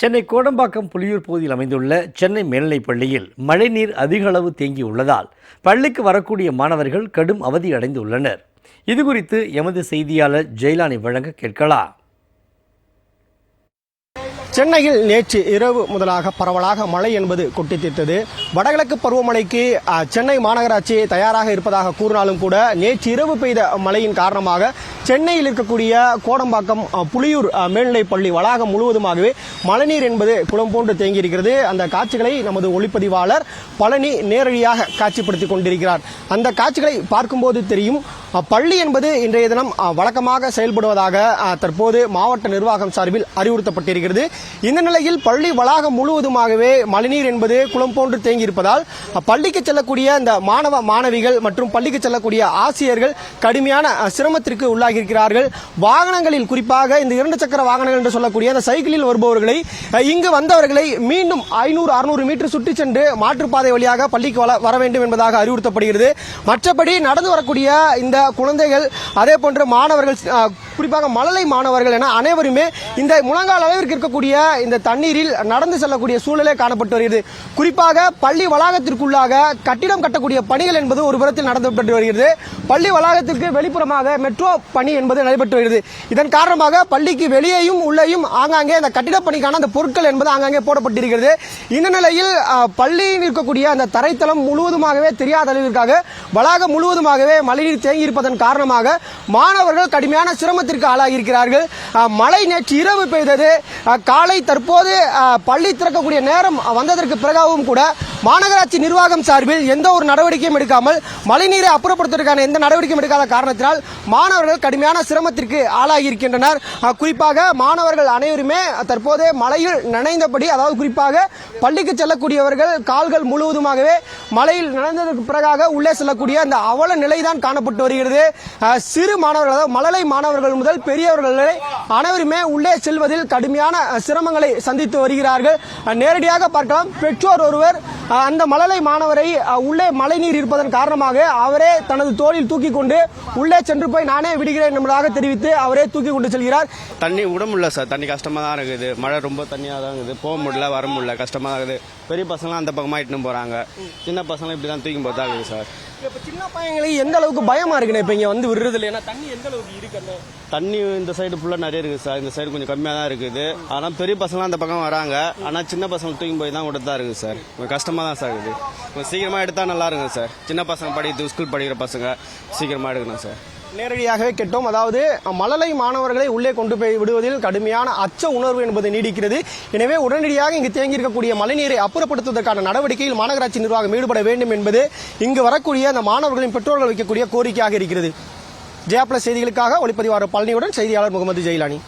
சென்னை கோடம்பாக்கம் புலியூர் பகுதியில் அமைந்துள்ள சென்னை மேல்நிலைப் பள்ளியில் மழைநீர் அதிக அளவு தேங்கியுள்ளதால் பள்ளிக்கு வரக்கூடிய மாணவர்கள் கடும் அவதி அடைந்துள்ளனர். இதுகுறித்து எமது செய்தியாளர் ஜெயலானி வழங்க கேட்கலாம். சென்னையில் நேற்று இரவு முதலாக பரவலாக மழை என்பது கொட்டி தீர்த்தது வடகிழக்கு பருவமழைக்கு சென்னை மாநகராட்சி தயாராக இருப்பதாக கூறினாலும் கூட நேற்று இரவு பெய்த மழையின் காரணமாக சென்னையில் இருக்கக்கூடிய கோடம்பாக்கம் புலியூர் மேல்நிலைப் பள்ளி வளாகம் முழுவதுமாகவே மழைநீர் என்பது குளம் போன்று தேங்கியிருக்கிறது. அந்த காட்சிகளை நமது ஒளிப்பதிவாளர் பழனி நேரடியாக காட்சிப்படுத்திக் கொண்டிருக்கிறார். அந்த காட்சிகளை பார்க்கும்போது தெரியும் பள்ளி என்பது இன்றைய தினம் வழக்கமாக செயல்படுவதாக தற்போது மாவட்ட நிர்வாகம் சார்பில் அறிவுறுத்தப்பட்டிருக்கிறது. இந்த நிலையில் பள்ளி வளாகம் முழுவதுமாகவே மழைநீர் என்பது குளம் போன்று தேங்கியிருப்பதால் பள்ளிக்கு செல்லக்கூடிய இந்த மாணவ மாணவிகள் மற்றும் பள்ளிக்கு செல்லக்கூடிய ஆசிரியர்கள் கடுமையான சிரமத்திற்கு உள்ளாகி இருக்கிறார்கள் வாகனங்களில் குறிப்பாக இந்த இரண்டு சக்கர வாகனங்கள் என்று சொல்லக்கூடிய அந்த சைக்கிளில் வருபவர்களை இங்கு வந்தவர்களை மீண்டும் ஐநூறு அறுநூறு மீட்டர் சுற்றி சென்று மாற்றுப்பாதை வழியாக பள்ளிக்கு வர- வேண்டும் என்பதாக அறிவுறுத்தப்படுகிறது. மற்றபடி நடந்து வரக்கூடிய இந்த குழந்தைகள் அதே போன்று மாணவர்கள் குறிப்பாக மழலை மாணவர்கள் என அனைவருமே இந்த முழங்கால் அளவிற்கு இருக்கக்கூடிய இந்த தண்ணீரில் நடந்து செல்லக்கூடிய சூழலே காணப்பட்டு வருகிறது. குறிப்பாக பள்ளி வளாகத்திற்குள்ளாக கட்டிடம் கட்டக்கூடிய பணிகள் என்பது ஒரு புறத்தில் நடந்துபட்டு வருகிறது. பள்ளி வளாகத்திற்கு வெளிப்புறமாக மெட்ரோ பணி என்பது நடைபெற்று வருகிறது. இதன் காரணமாக பள்ளிக்கு வெளியேயும் உள்ளேயும் ஆங்காங்கே அந்த கட்டிடப் பணிக்கான அந்த பொருட்கள் என்பது ஆங்காங்கே போடப்பட்டிருக்கிறது. இந்த நிலையில் பள்ளியில் இருக்கக்கூடிய அந்த தரைத்தளம் முழுவதுமாகவே தெரியாத அளவிற்காக வளாகம் முழுவதுமாகவே மழைநீர் தேங்கியிருப்பதன் காரணமாக மாணவர்கள் கடுமையான சிரமத்தை சிரமத்திற்கு ஆளாகியிருக்கிறார்கள். மழை நேற்று இரவு பெய்தது. காலை தற்போது பள்ளி திறக்கக்கூடிய நேரம் வந்ததற்கு பிறகாகவும் கூட மாநகராட்சி நிர்வாகம் சார்பில் எந்த ஒரு நடவடிக்கையும் எடுக்காமல் மழைநீரை அப்புறப்படுத்துவதற்கான எந்த நடவடிக்கையும் எடுக்காத காரணத்தினால் மாணவர்கள் கடுமையான சிரமத்திற்கு ஆளாகியிருக்கின்றனர். குறிப்பாக மாணவர்கள் அனைவருமே தற்போது மழையில் நனைந்தபடி அதாவது குறிப்பாக பள்ளிக்கு செல்லக்கூடியவர்கள் கால்கள் முழுவதுமாகவே மழையில் நடந்ததற்கு பிறகாக உள்ளே செல்லக்கூடிய அந்த அவல நிலைதான் காணப்பட்டு வருகிறது. சிறு மாணவர்கள் அதாவது மழலை மாணவர்கள் முதல் பெரியவர்கள் அனைவருமே உள்ளே செல்வதில் கடுமையான சிரமங்களை சந்தித்து வருகிறார்கள். நேரடியாக பார்க்கலாம். பெற்றோர் ஒருவர் அந்த மழலை மாணவரை உள்ளே மழைநீர் இருப்பதன் காரணமாக அவரே தனது தோளில் தூக்கி கொண்டு உள்ளே சென்று போய் நானே விடுகிறேன் என்பதாக தெரிவித்து அவரே தூக்கி கொண்டு செல்கிறார். தண்ணி விட முடியல சார் தண்ணி கஷ்டமாக தான் இருக்குது. மழை ரொம்ப தண்ணியாக தான் இருக்குது. போக முடியல வர முடியல கஷ்டமாக இருக்குது. பெரிய பசங்களாம் அந்த பக்கமாக இட்டுன்னு போகிறாங்க சின்ன பசங்களாம் இப்படி தான் தூக்கி போதா இருக்குது சார். இப்ப சின்ன பையங்களுக்கு எந்த அளவுக்கு பயமா இருக்குண்ணே? இப்ப இங்க வந்து விடுறது இல்லை. ஏன்னா தண்ணி எந்த அளவுக்கு இருக்கு அந்த தண்ணி இந்த சைடு ஃபுல்லாக நிறைய இருக்குது சார். இந்த சைடு கொஞ்சம் கம்மியாக தான் இருக்குது. ஆனால் பெரிய பசங்களாம் அந்த பக்கம் வராங்க. ஆனால் சின்ன பசங்க தூக்கி போய் தான் தான் இருக்குது சார். கொஞ்சம் கஷ்டமாக தான் சார் இருக்குது. கொஞ்சம் சீக்கிரமாக எடுத்தால் நல்லா இருக்கும் சார். சின்ன பசங்க படிக்கிறது ஸ்கூல் படிக்கிற பசங்க சீக்கிரமாக எடுக்கணும் சார். நேரடியாகவே கெட்டோம். அதாவது மழலை மாணவர்களை உள்ளே கொண்டு போய் விடுவதில் கடுமையான அச்ச உணர்வு என்பது நீடிக்கிறது. எனவே உடனடியாக இங்கு தேங்கியிருக்கக்கூடிய மழைநீரை அப்புறப்படுத்துவதற்கான நடவடிக்கையில் மாநகராட்சி நிர்வாகம் ஈடுபட வேண்டும் என்பது இங்கு வரக்கூடிய அந்த மாணவர்களின் பெற்றோர்கள் வைக்கக்கூடிய கோரிக்கையாக இருக்கிறது. ஜெயா பிளஸ் செய்திகளுக்காக ஒளிப்பதிவாளர் பழனியுடன் செய்தியாளர் முகமது ஜெயிலானி.